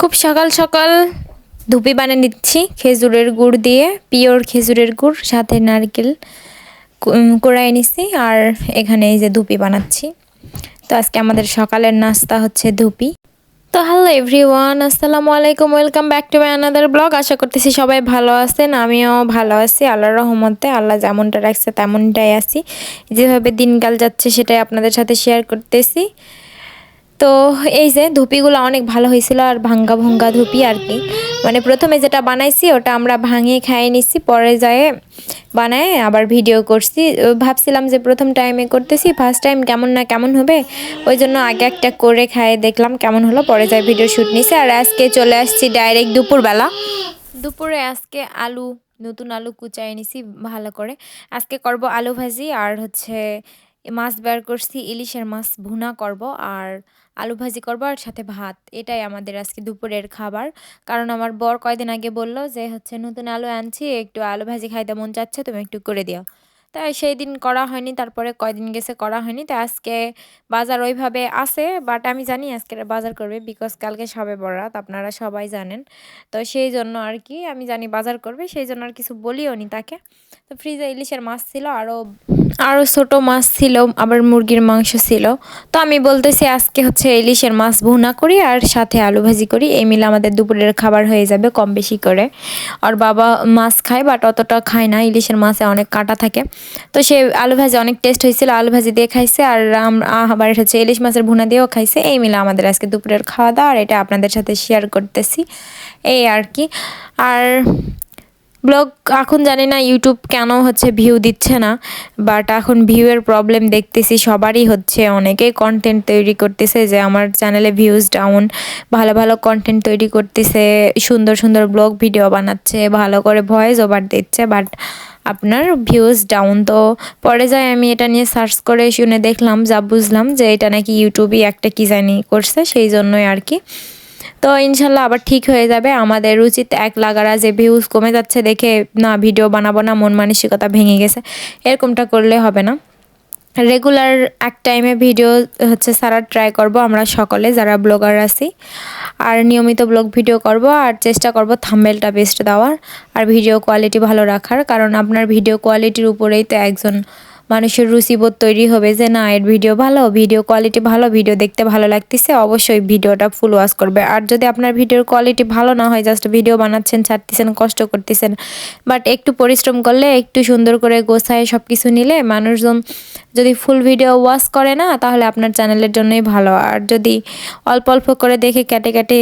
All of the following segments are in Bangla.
খুব সকাল সকাল ধুপি বানিয়ে নিচ্ছি, খেজুরের গুড় দিয়ে, পিওর খেজুরের গুড়, সাথে নারকেল কোড়াই নিছি, আর এখানে এই যে ধুপি বানাচ্ছি। তো আজকে আমাদের সকালের নাস্তা হচ্ছে ধুপি। তো হ্যালো এভরিওয়ান, আসসালামু আলাইকুম, welcome back to my another blog. আশা করতেছি সবাই ভালো আছেন, আমিও ভালো আছি, আল্লাহর রহমতে, আল্লাহ যেমনটা রাখছে তেমনটাই আছি। যেভাবে দিনকাল যাচ্ছে সেটাই আপনাদের সাথে শেয়ার করতেছি। তো এই যে ধুপিগুলো অনেক ভালো হয়েছিল আর ভাঙ্গা ভঙ্গা ধুপি আর কি। মানে প্রথমে যেটা বানাইছি ওটা আমরা ভাঙিয়ে খাইয়ে নিচ্ছি পরে যায় বানায় আবার ভিডিও করছি। ভাবছিলাম যে প্রথম টাইমে করতেছি ফার্স্ট টাইম কেমন না কেমন হবে, ওই জন্য আগে একটা করে খাইয়ে দেখলাম কেমন হলো, পরে যায় ভিডিও শ্যুট নিছি। আর আজকে চলে আসছি ডাইরেক্ট দুপুরবেলা। দুপুরে আজকে আলু, নতুন আলু কুচাই নিছি ভালো করে। আজকে করব আলু ভাজি আর হচ্ছে মাছ বের করছি, ইলিশের মাছ ভুনা করব আর আলু ভাজি করব আর সাথে ভাত। এটাই আমাদের আজকে দুপুরের খাবার। কারণ আমার বর কয়দিন আগে বলল যে, হচ্ছে নতুন আলু আনছি, একটু আলু ভাজি খাইতে মন চাচ্ছে, তুমি একটু করে দিও। তাই সেই দিন করা হয়নি, তারপরে কয়দিন গেছে করা হয়নি। তাই আজকে বাজার ওইভাবে আছে বাট আমি জানি আজকে বাজার করবে বিকজ কালকে সবে বরাত, আপনারা সবাই জানেন। তো সেই জন্য আর কি, আমি জানি বাজার করবে, সেই জন্য আর কিছু বলিও নি তাকে। তো ফ্রিজে ইলিশের মাছ ছিল, আরও আরও ছোটো মাছ ছিল, আবার মুরগির মাংস ছিল। তো আমি বলতেছি, আজকে হচ্ছে ইলিশের মাছ ভুনা করি আর সাথে আলু ভাজি করি। এই মিলে আমাদের দুপুরের খাবার হয়ে যাবে কম বেশি করে। আর বাবা মাছ খায় বাট অতটা খায় না। ইলিশের মাছে অনেক কাঁটা থাকে। তো সে আলু ভাজি অনেক টেস্ট হয়েছিল, আলু ভাজি দিয়ে খাইছে আর আবার হচ্ছে ইলিশ মাছের ভুনা দিয়েও খাইছে। এই মিলে আমাদের আজকে দুপুরের খাওয়া দাওয়া আর এটা আপনাদের সাথে শেয়ার করতেছি। এই আর কি। আর ব্লগ এখন জানি না ইউটিউব কেন হচ্ছে ভিউ দিচ্ছে না বাট এখন ভিউয়ের প্রবলেম দেখতেছি, সবারই হচ্ছে। অনেকে কন্টেন্ট তৈরি করতেছে যে, আমার চ্যানেলে ভিউজ ডাউন ভালো ভালো কন্টেন্ট তৈরি করতেছে, সুন্দর সুন্দর ব্লগ ভিডিও বানাচ্ছে, ভালো করে ভয়েস ওভার দিচ্ছে বাট আপনার ভিউজ ডাউন তো পরে যায় আমি এটা নিয়ে সার্চ করে শুনে দেখলাম, যা বুঝলাম যে এটা নাকি ইউটিউবই একটা কি জানি করছে, সেই জন্যই আর কি। তো ইনশাল্লাহ আবার ঠিক হয়ে যাবে। আমাদের উচিত এক লাগারা যে ভিউজ কমে যাচ্ছে দেখে, না ভিডিও বানাবো না, মন মানসিকতা ভেঙে গেছে। এরকমটা করলে হবে না। রেগুলার এক টাইমে ভিডিও হচ্ছে সারা ট্রাই করব আমরা সকলে, যারা ব্লগার আছি। আর নিয়মিত ব্লগ ভিডিও করব আর চেষ্টা করব থাম্বেলটা বেস্ট দেওয়ার। আর ভিডিও কোয়ালিটি ভালো রাখার, কারণ আপনার ভিডিও কোয়ালিটির উপরেই তো একজন মানুষের রুচিবোধ তৈরি হবে যে, না, এর ভিডিও ভালো, ভিডিও কোয়ালিটি ভালো, ভিডিও দেখতে ভালো লাগতেছে, অবশ্যই ভিডিওটা ফুল ওয়াশ করবে। আর যদি আপনার ভিডিওর কোয়ালিটি ভালো না হয় জাস্ট ভিডিও বানাচ্ছেন, ছাড়তেছেন, কষ্ট করতেছেন বাট একটু পরিশ্রম করলে, একটু সুন্দর করে গোছায় সব কিছু নিলে মানুষজন যদি ফুল ভিডিও ওয়াশ করে না, তাহলে আপনার চ্যানেলের জন্যই ভালো। আর যদি অল্প অল্প করে দেখে, কেটে কেটে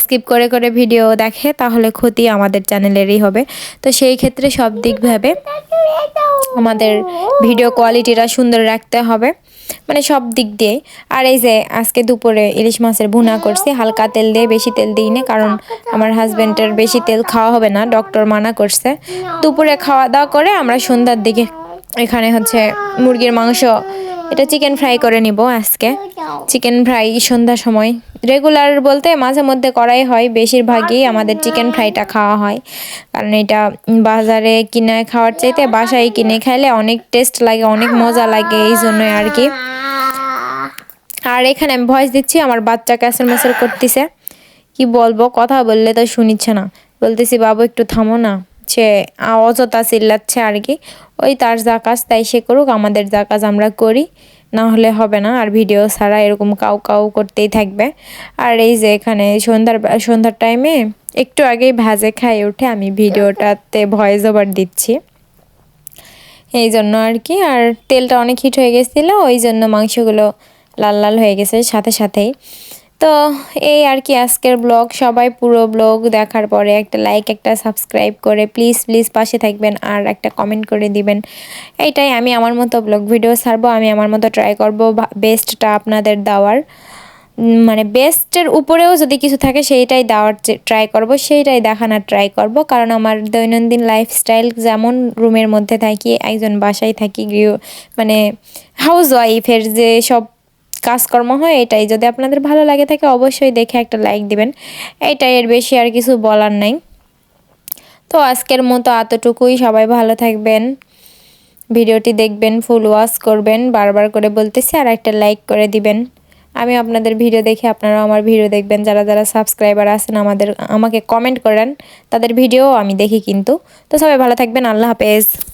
স্কিপ করে করে ভিডিও দেখে, তাহলে ক্ষতি আমাদের চ্যানেলেরই হবে। তো সেই ক্ষেত্রে সব দিক ভেবে আমাদের ভিডিও কোয়ালিটিটা সুন্দর রাখতে হবে। মানে সব দিক দিয়ে। আর এই যে আজকে দুপুরে ইলিশ মাছের ভুনা করছি, হালকা তেল দিয়ে, বেশি তেল দিই না কারণ আমার হাজব্যান্ডের বেশি তেল খাওয়া হবে না, ডক্টর মানা করছে। দুপুরে খাওয়া দাওয়া করে আমরা সন্ধ্যার দিকে এখানে হচ্ছে মুরগির মাংস এটা চিকেন ফ্রাই করে নিব আজকে। চিকেন ফ্রাই সন্ধ্যার সময়। রেগুলার বলতে মাঝে মধ্যে করাই হয়, বেশিরভাগই আমাদের চিকেন ফ্রাইটা খাওয়া হয়। কারণ এটা বাজারে কিনে খাওয়ার চাইতে বাসায় কিনে খাইলে অনেক টেস্ট লাগে, অনেক মজা লাগে এই জন্যই আর কি। আর এখানে আমি ভয়েস দিচ্ছি, আমার বাচ্চা ক্যাসের ম্যাসের করতেছে। কি বলব, কথা বললে তো শুনিচ্ছে না। বলতেছি, বাবু, একটু থামো না। সে অযথা চিল্লাচ্ছে আর কি। ওই তার যা কাজ তাই সে করুক, আমাদের যা কাজ আমরা করি। না হলে হবে না, আর ভিডিও ছাড়া এরকম কাউ কাউ করতেই থাকবে। আর এই যে এখানে সন্ধ্যার সন্ধ্যার টাইমে একটু আগেই ভাজে খাই উঠে আমি ভিডিওটাতে ভয়েস ওভার দিচ্ছি। এই জন্য আর কি, আর তেলটা অনেক হিট হয়ে গেছিল, ওই জন্য মাংসগুলো লাল লাল হয়ে গেছে সাথে সাথেই। তো এই আর কি আজকের ব্লগ। সবাই পুরো ব্লগ দেখার পরে একটা লাইক একটা সাবস্ক্রাইব করে প্লিজ প্লিজ পাশে থাকবেন আর একটা কমেন্ট করে দিবেন। এইটাই আমি আমার মতো ব্লগ ভিডিও ছাড়বো, আমি আমার মতো ট্রাই করব বেস্টটা আপনাদের দেওয়ার। মানে বেস্টের উপরেও যদি কিছু থাকে সেইটাই দেওয়ার ট্রাই করব, সেইটাই দেখানোর ট্রাই করব। কারণ আমার দৈনন্দিন লাইফস্টাইল যেমন রুমের মধ্যে থাকি, একজন বাসায় থাকি, গৃহ মানে হাউস ওয়াইফের যে সব কাজকর্ম হয়, এটাই। যদি আপনাদের ভালো লাগে থাকে, অবশ্যই দেখে একটা লাইক দিবেন। এটাই এর বেশি আর কিছু বলার নাই। তো আজকের মতো এতটুকুই। সবাই ভালো থাকবেন। ভিডিওটি দেখবেন ফুল ওয়াশ করবেন, বারবার করে বলতেছি, আর একটা লাইক করে দিবেন। আমি আপনাদের ভিডিও দেখে, আপনারাও আমার ভিডিও দেখবেন। যারা যারা সাবস্ক্রাইবার আছেন, আমাদের, আমাকে কমেন্ট করেন, তাদের ভিডিও আমি দেখি কিন্তু। তো সবাই ভালো থাকবেন। আল্লাহ হাফেজ।